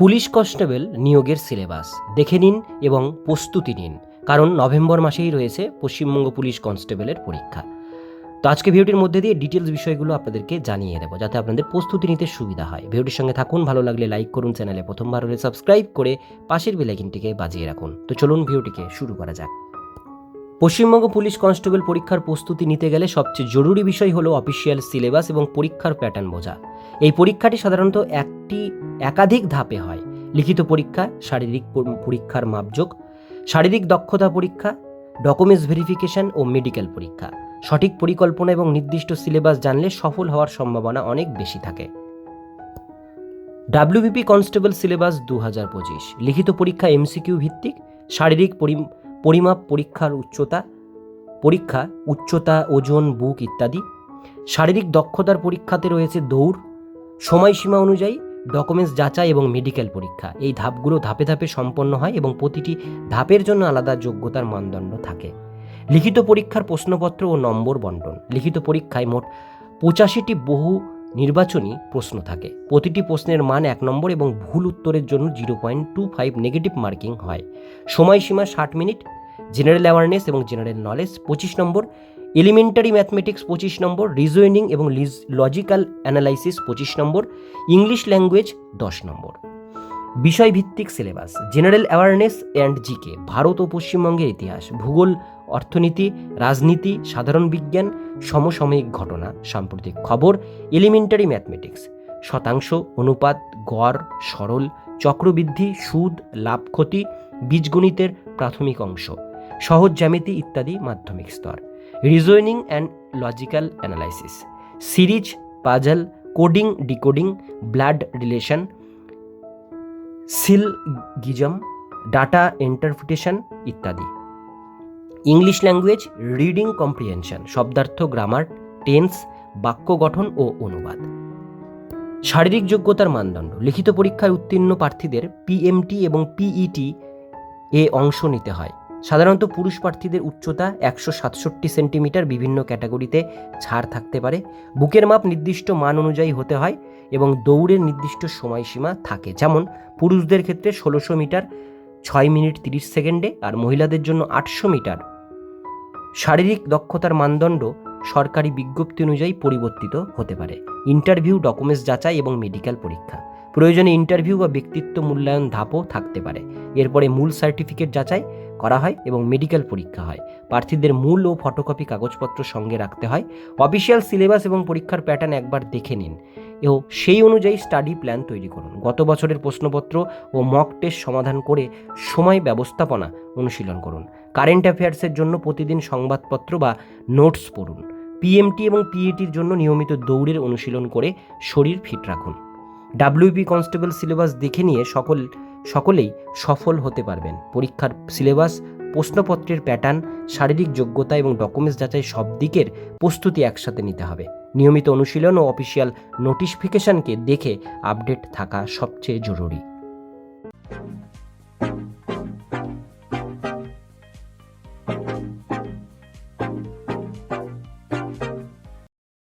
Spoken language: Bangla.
পুলিশ কনস্টেবল নিয়োগের সিলেবাস। দেখে নিন এবং প্রস্তুতি নিন, কারণ নভেম্বর মাসেই রয়েছে পশ্চিমবঙ্গ পুলিশ কনস্টেবলের পরীক্ষা। তো আজকে ভিডিওটির মধ্যে দিয়ে ডিটেলস বিষয়গুলো আপনাদেরকে জানিয়ে দেবো, যাতে আপনাদের প্রস্তুতি নিতে সুবিধা হয়। ভিডিওটির সঙ্গে থাকুন, ভালো লাগলে লাইক করুন, চ্যানেলে প্রথমবার হলে সাবস্ক্রাইব করে পাশের বেলাইকিনটিকে বাজিয়ে রাখুন। তো চলুন ভিডিওটিকে শুরু করা যাক। পশ্চিমবঙ্গ পুলিশ কনস্টেবল পরীক্ষার প্রস্তুতি নিতে গেলে সবচেয়ে জরুরি বিষয় হলো অফিসিয়াল সিলেবাস এবং পরীক্ষার প্যাটার্ন বোঝা। এই পরীক্ষাটি সাধারণত একটি একাধিক ধাপে হয়। লিখিত পরীক্ষা, শারীরিক পরীক্ষার মাপযোগ, শারীরিক দক্ষতা পরীক্ষা, ডকুমেন্টস ভেরিফিকেশন ও মেডিকেল পরীক্ষা। সঠিক পরিকল্পনা এবং নির্দিষ্ট সিলেবাস জানলে সফল হওয়ার সম্ভাবনা অনেক বেশি থাকে। ডাব্লিউবিপি কনস্টেবল সিলেবাস দু হাজার পঁচিশ। লিখিত পরীক্ষা এমসিকিউ ভিত্তিক। শারীরিক পরি- পরিমাপ পরীক্ষার উচ্চতা, পরীক্ষা, উচ্চতা, ওজন, বুক ইত্যাদি। শারীরিক দক্ষতার পরীক্ষাতে রয়েছে দৌড়। সময়সীমা অনুযায়ী ডকুমেন্টস যাচাই এবং মেডিকেল পরীক্ষা। এই ধাপগুলো ধাপে ধাপে সম্পন্ন হয় এবং প্রতিটি ধাপের জন্য আলাদা যোগ্যতার মানদণ্ড থাকে। লিখিত পরীক্ষার প্রশ্নপত্র ও নম্বর বন্টন। লিখিত পরীক্ষায় মোট পঁচাশিটি বহু নির্বাচনী প্রশ্ন থাকে। প্রতিটি প্রশ্নের মান এক নম্বর এবং ভুল উত্তরের জন্য zero point two five negative marking হয়। সময়সীমা ষাট মিনিট। জেনারেল অ্যাওয়ারনেস এবং জেনারেল নলেজ পঁচিশ নম্বর এলিমেন্টারি ম্যাথমেটিক্স পঁচিশ নম্বর রিজনিং এবং লিজ লজিক্যাল অ্যানালাইসিস পঁচিশ নম্বর ইংলিশ ল্যাঙ্গুয়েজ দশ নম্বর। বিষয়ভিত্তিক syllabus general awareness and GK Bharat ও পশ্চিমবঙ্গের ইতিহাস, ভূগোল, অর্থনীতি, রাজনীতি, সাধারণ বিজ্ঞান, সমসাময়িক ঘটনা, সাম্প্রতিক খবর এলিমেন্টারি ম্যাথমেটিক্স শতাংশ, অনুপাত, গড়, সরল, চক্রবৃদ্ধি, সুদ, লাভ, ক্ষতি, বীজগণিতের প্রাথমিক অংশ, সহজ জ্যামিতি ইত্যাদি মাধ্যমিক স্তর। Reasoning and logical analysis, series, puzzle, coding, decoding, blood relation, syllogism, data interpretation ইত্যাদি। ইংলিশ ল্যাঙ্গুয়েজ, রিডিং কম্প্রিহেনশন, শব্দার্থ, গ্রামার, টেন্স, বাক্য গঠন ও অনুবাদ। শারীরিক যোগ্যতার মানদণ্ড, লিখিত পরীক্ষায় উত্তীর্ণ প্রার্থীদের পিএমটি এবং পিইটি এ অংশ নিতে হয়। সাধারণত পুরুষ প্রার্থীদের উচ্চতা একশো সাতষট্টি সেন্টিমিটার বিভিন্ন ক্যাটাগরিতে ছাড় থাকতে পারে। বুকের মাপ নির্দিষ্ট মান অনুযায়ী হতে হয় এবং দৌড়ের নির্দিষ্ট সময়সীমা থাকে। যেমন পুরুষদের ক্ষেত্রে ষোলোশো মিটার ছয় মিনিট তিরিশ সেকেন্ডে আর মহিলাদের জন্য আটশো মিটার। শারীরিক দক্ষতার মানদণ্ড সরকারি বিজ্ঞপ্তি অনুযায়ী পরিবর্তিত হতে পারে। ইন্টারভিউ, ডকুমেন্টস যাচাই এবং মেডিকেল পরীক্ষা। প্রয়োজনে ইন্টারভিউ বা ব্যক্তিত্ব মূল্যায়ন ধাপও থাকতে পারে। এরপরে মূল সার্টিফিকেট যাচাই করা হয় এবং মেডিকেল পরীক্ষা হয়। প্রার্থীদের মূল ও ফটোকপি কাগজপত্র সঙ্গে রাখতে হয়। অফিসিয়াল সিলেবাস এবং পরীক্ষার প্যাটার্ন একবার দেখে নিন। ও সেই অনুযায়ী স্টাডি প্ল্যান তৈরি করুন। গত বছরের প্রশ্নপত্র ও মক টেস্ট সমাধান করে সময় ব্যবস্থাপনা অনুশীলন করুন। কারেন্ট অ্যাফেয়ার্সের জন্য প্রতিদিন সংবাদপত্র বা নোটস পড়ুন। পিএমটি এবং পিএটির জন্য নিয়মিত দৌড়ের অনুশীলন করে শরীর ফিট রাখুন। ডাব্লিউপি কনস্টেবল সিলেবাস দেখে নিয়ে সকল, সকলেই সফল হতে পারবেন। পরীক্ষার সিলেবাস প্রশ্নপত্রের প্যাটার্ন শারীরিক যোগ্যতা এবং ডকুমেন্টস যাচাই সব দিকের প্রস্তুতি একসাথে নিতে হবে। নিয়মিত অনুশীলন ও অফিসিয়াল নোটিফিকেশনকে দেখে আপডেট থাকা সবচেয়ে জরুরি।